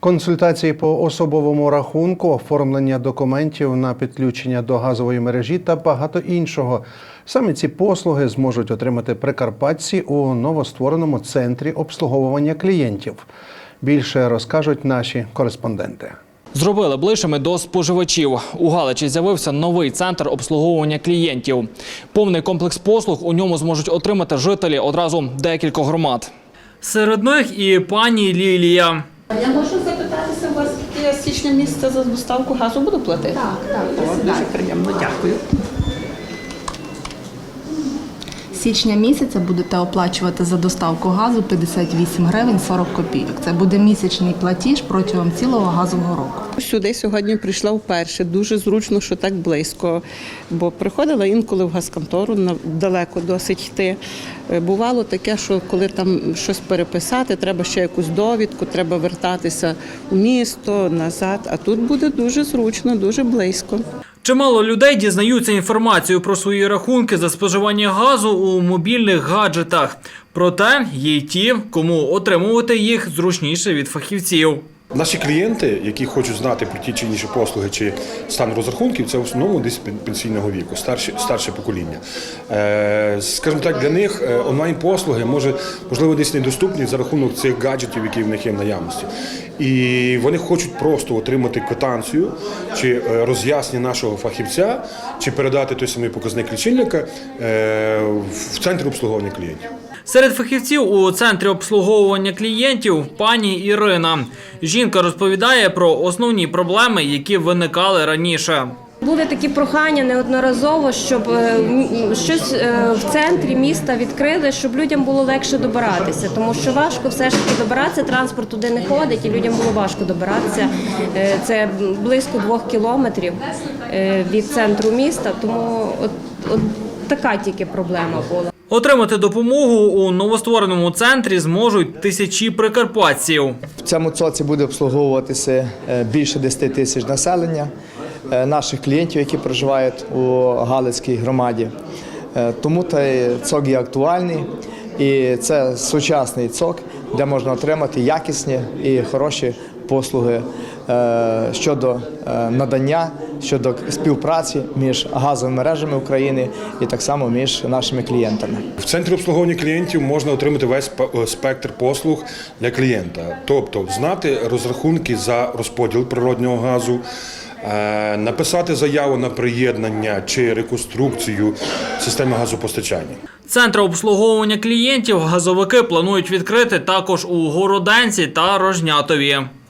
Консультації по особовому рахунку, оформлення документів на підключення до газової мережі та багато іншого. Саме ці послуги зможуть отримати прикарпатці у новоствореному центрі обслуговування клієнтів. Більше розкажуть наші кореспонденти. Зробили ближчими до споживачів. У Галичі з'явився новий центр обслуговування клієнтів. Повний комплекс послуг у ньому зможуть отримати жителі одразу декількох громад. Серед них і пані Лілія. Я можу я з січня місяця за доставку газу буду платити? Так, так, О, дуже приємно, дякую. Січня місяця будете оплачувати за доставку газу 58 гривень 40 копійок. Це буде місячний платіж протягом цілого газового року. Сюди сьогодні прийшла вперше. Дуже зручно, що так близько. Бо приходила інколи в газконтору, далеко досить йти. Е, Бувало таке, що коли там щось переписати, треба ще якусь довідку, треба вертатися у місто, назад. А тут буде дуже зручно, дуже близько. Чимало людей дізнаються інформацію про свої рахунки за споживання газу у мобільних гаджетах. Проте є й ті, кому отримувати їх зручніше від фахівців. Наші клієнти, які хочуть знати про ті чи інші послуги чи стан розрахунків, це в основному десь пен- пенсійного віку, старше, старше покоління. Е, скажімо так, для них е, онлайн-послуги може, можливо десь недоступні за рахунок цих гаджетів, які в них є в наявності. І вони хочуть просто отримати квитанцію чи е, роз'яснення нашого фахівця, чи передати той самий показник лічильника е, в центр обслуговування клієнтів. Серед фахівців у центрі обслуговування клієнтів пані Ірина. Жінка розповідає про основні проблеми, які виникали раніше. Були такі прохання неодноразово, щоб е, щось е, в центрі міста відкрили, щоб людям було легше добиратися, тому що важко все ж таки добиратися. Транспорт туди не ходить, і людям було важко добиратися. Е, Це близько двох кілометрів від центру міста, тому от, от така тільки проблема була. Отримати допомогу у новоствореному центрі зможуть тисячі прикарпатців. В цьому ЦОЦі буде обслуговуватися більше 10 тисяч населення наших клієнтів, які проживають у Галицькій громаді. Е, Тому той ЦОК є актуальний і це сучасний ЦОК, де можна отримати якісні і хороші послуги е, щодо е, надання, щодо співпраці між газовими мережами України і так само між нашими клієнтами. В центрі обслуговування клієнтів можна отримати весь е, спектр послуг для клієнта, тобто знати розрахунки за розподіл природнього газу. Е, Написати заяву на приєднання чи реконструкцію системи газопостачання. Центри обслуговування клієнтів газовики планують відкрити також у Городенці та Рожнятові.